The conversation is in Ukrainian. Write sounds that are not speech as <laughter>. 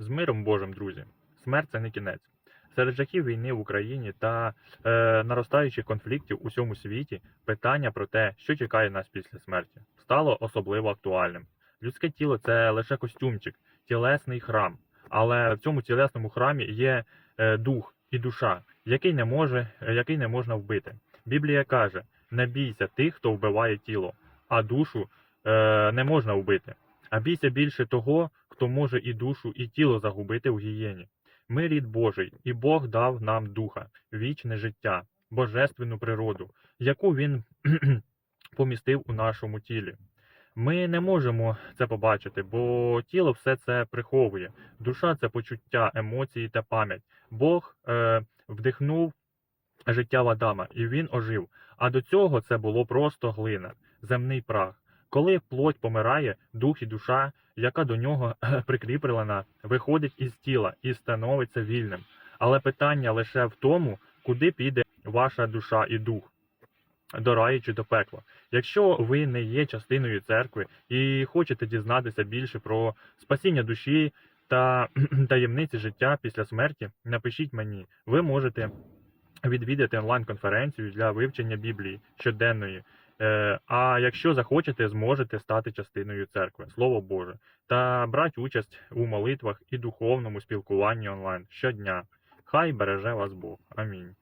З миром Божим, друзі. Смерть це не кінець. Серед жахів війни в Україні та е, наростаючих конфліктів у всьому світі питання про те, що чекає нас після смерті, стало особливо актуальним. Людське тіло це лише костюмчик, тілесний храм. Але в цьому тілесному храмі є е, дух і душа, який не може, е, який не можна вбити. Біблія каже: не бійся тих, хто вбиває тіло, а душу е, не можна вбити. А бійся більше того, хто може і душу, і тіло загубити в гієні. Ми рід Божий, і Бог дав нам духа, вічне життя, божественну природу, яку він <clears throat> помістив у нашому тілі. Ми не можемо це побачити, бо тіло все це приховує. Душа це почуття, емоції та пам'ять. Бог е, вдихнув життя в Адама, і він ожив. А до цього це було просто глина, земний прах. Коли плоть помирає, дух і душа, яка до нього <clears throat> прикріплена, виходить із тіла і становиться вільним. Але питання лише в тому, куди піде ваша душа і дух, до раю чи до пекла. Якщо ви не є частиною церкви і хочете дізнатися більше про спасіння душі та <clears throat> таємниці життя після смерті, напишіть мені. Ви можете відвідати онлайн-конференцію для вивчення Біблії щоденної. Е, А якщо захочете, зможете стати частиною церкви, Слово Боже, та брати участь у молитвах і духовному спілкуванні онлайн щодня. Хай береже вас Бог. Амінь.